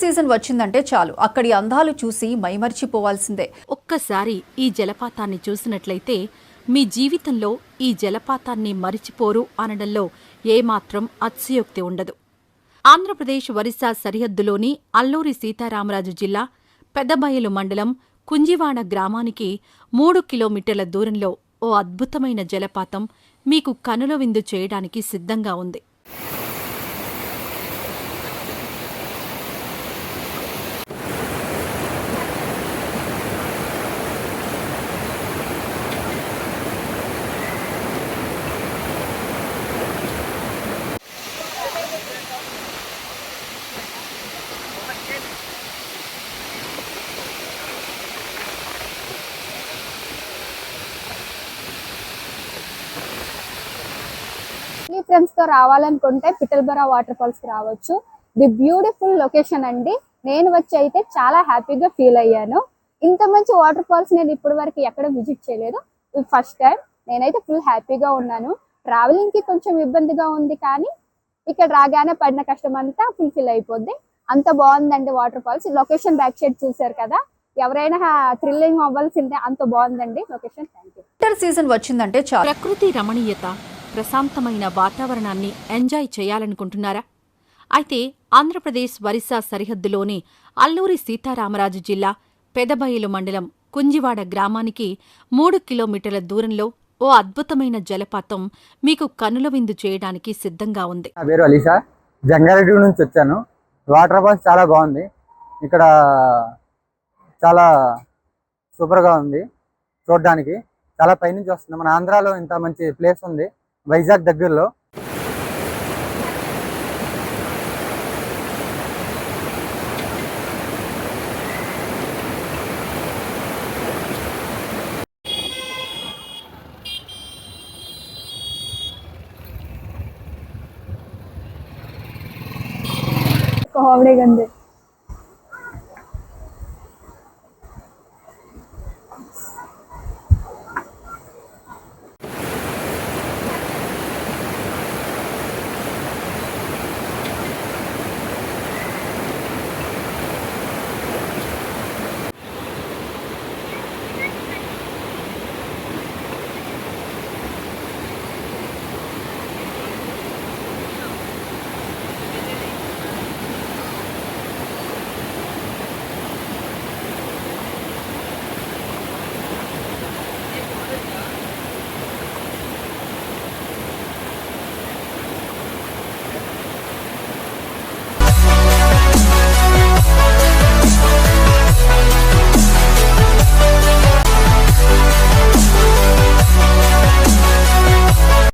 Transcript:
Season వచ్చిందంటే చాలు. అక్కడి అందాలు చూసి మైమర్చిపోవాల్సిందే. ఒక్కసారి ఈ జలపాతాన్ని చూసినట్లయితే మీ జీవితంలో ఈ జలపాతాన్ని మరిచిపోరు అనడంలో ఏమాత్రం అత్యయోక్తి ఉండదు. ఆంధ్రప్రదేశ్ ఒరిస్సా సరిహద్దులోని అల్లూరి సీతారామరాజు జిల్లా పెద్దబయలు మండలం కుంజివాడ గ్రామానికి మూడు కిలోమీటర్ల దూరంలో ఓ అద్భుతమైన జలపాతం మీకు కనుల విందు చేయడానికి సిద్ధంగా ఉంది. మీ ఫ్రెండ్స్తో రావాలనుకుంటే పిటల్బరా వాటర్ ఫాల్స్కి రావచ్చు. ది బ్యూటిఫుల్ లొకేషన్ అండి. నేను వచ్చి అయితే చాలా హ్యాపీగా ఫీల్ అయ్యాను. ఇంత మంచి వాటర్ ఫాల్స్ నేను ఇప్పటి వరకు ఎక్కడ విజిట్ చేయలేదు. ఇది ఫస్ట్ టైం నేనైతే ఫుల్ హ్యాపీగా ఉన్నాను. ట్రావెలింగ్కి కొంచెం ఇబ్బందిగా ఉంది కానీ ఇక్కడ రాగానే పడిన కష్టం అంతా ఫుల్ఫిల్ అయిపోద్ది. అంత బాగుందండి water falls location back side చూసారు కదా. ఎవరైనా థ్రిల్లింగ్ అవ్వాల్సిందే అంత బాగుందండి. Location thank you winter season వచ్చిందంటే చాలు. ప్రకృతి రమణీయత. ప్రశాంతమైన వాతావరణాన్ని ఎంజాయ్ చేయాలనుకుంటున్నారా? అయితే ఆంధ్రప్రదేశ్ ఒరిస్సా సరిహద్దులోని అల్లూరి సీతారామరాజు జిల్లా పెదబయలు మండలం కుంజివాడ గ్రామానికి మూడు కిలోమీటర్ల దూరంలో ఓ అద్భుతమైన జలపాతం మీకు కనుల విందు చేయడానికి సిద్ధంగా ఉంది. నా పేరు అలీషా. జంగారెడ్డి నుంచి వచ్చాను. వాటర్ ఫాల్స్ చాలా బాగుంది. ఇక్కడ చాలా సూపర్గా ఉంది చూడడానికి. చాలా పైనుంచి వస్తుంది. మన ఆంధ్రాలో ఇంత మంచి ప్లేస్ ఉంది. వైజాగ్ దగ్గరలో. కామెడీగా గందే